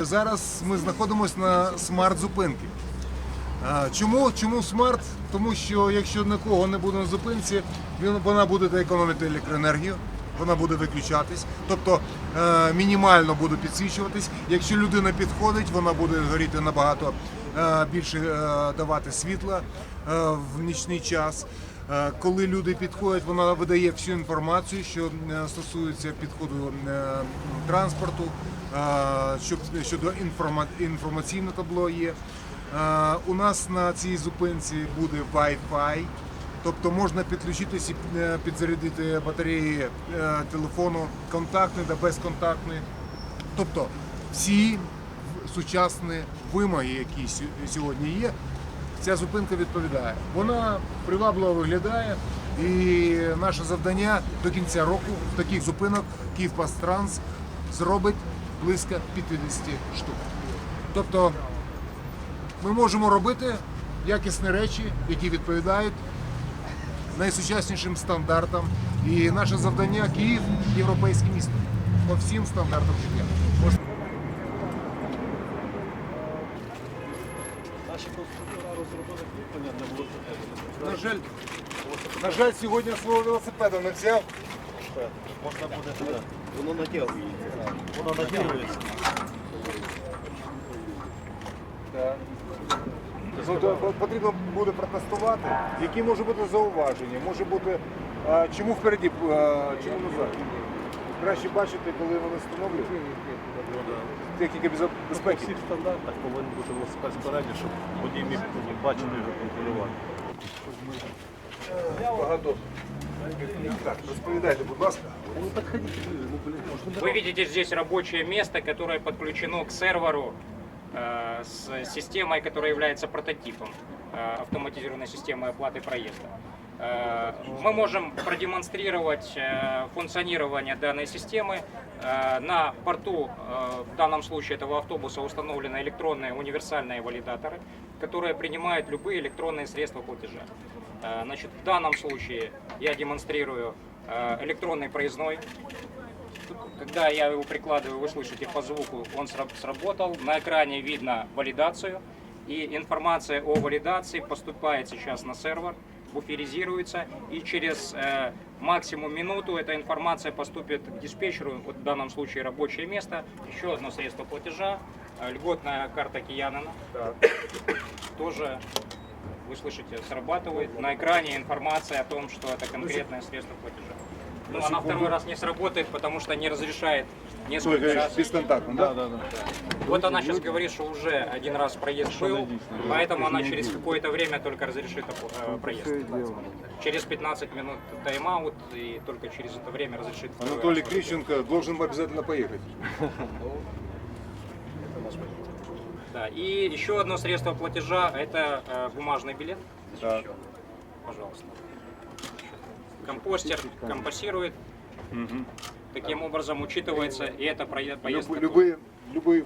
Зараз ми знаходимося на смарт-зупинці. Чому? Чому смарт? Тому що якщо нікого не буде на зупинці, вона буде економити електроенергію, вона буде виключатись, тобто е, мінімально буде підсвічуватись. Якщо людина підходить, вона буде горіти набагато е, більше е, давати світла в нічний час. Е, Коли люди підходять, вона видає всю інформацію, що е, стосується підходу е, транспорту, щодо інформа- інформаційне табло є. У нас на цій зупинці буде Wi-Fi, тобто можна підключитися і підзарядити батареї телефону контактний та безконтактний. Тобто всі сучасні вимоги, які сьогодні є, ця зупинка відповідає. Вона привабливо виглядає, і наше завдання до кінця року в таких зупинок Київпастранс зробить близько 50 штук. Тобто ми можемо робити якісні речі, які відповідають найсучаснішим стандартам. І наше завдання Київ європейське місто по всім стандартам життя. На жаль, на жаль, сьогодні свого велосипеда не взяв. Можна буде туди. Воно наділується. Воно наділується. Ну, то потрібно буде протестувати, які може бути зауваження, може бути а, чому впереді, а, чому назад. Краще бачити, коли вони встановлюють. Техніка безпеки. По безпеки. всіх стандартах повинен бути велосипед спереді, щоб водій міг бачити його контролювати. Багато. Так, розповідайте, будь ласка. Ну ну Вы видите здесь рабочее место, которое подключено к серверу с системой, которая является прототипом э, автоматизированной системы оплаты проезда. Э, Мы можем продемонстрировать э, функционирование данной системы. Э, На порту, э, в данном случае этого автобуса, установлены электронные универсальные валидаторы, которые принимают любые электронные средства платежа. Э, Значит, в данном случае я демонстрирую э, электронный проездной, когда я его прикладываю, вы слышите по звуку, он сра- сработал. На экране видно валидацию. И информация о валидации поступает сейчас на сервер, буферизируется. И через э, максимум минуту эта информация поступит к диспетчеру, вот в данном случае рабочее место, еще одно средство платежа, э, льготная карта Киянина. Тоже вы слышите, срабатывает. На экране информация о том, что это конкретное средство платежа. Ну, она второй раз не сработает, потому что не разрешает несколько раз. Бесконтактно, Да, да? да, да. Вот она сейчас говорит, что уже один раз проезд был, поэтому она через какое-то время только разрешит э, проезд. Через 15 минут тайм-аут и только через это время разрешит. второй Анатолий раз. Крищенко должен обязательно поехать. Да. И еще одно средство платежа это э, бумажный билет. Так. Пожалуйста. Компостер компостирует. Таким образом учитывается и это проезд. Любые, любые, любые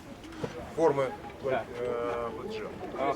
формы Да. э, платежа. А,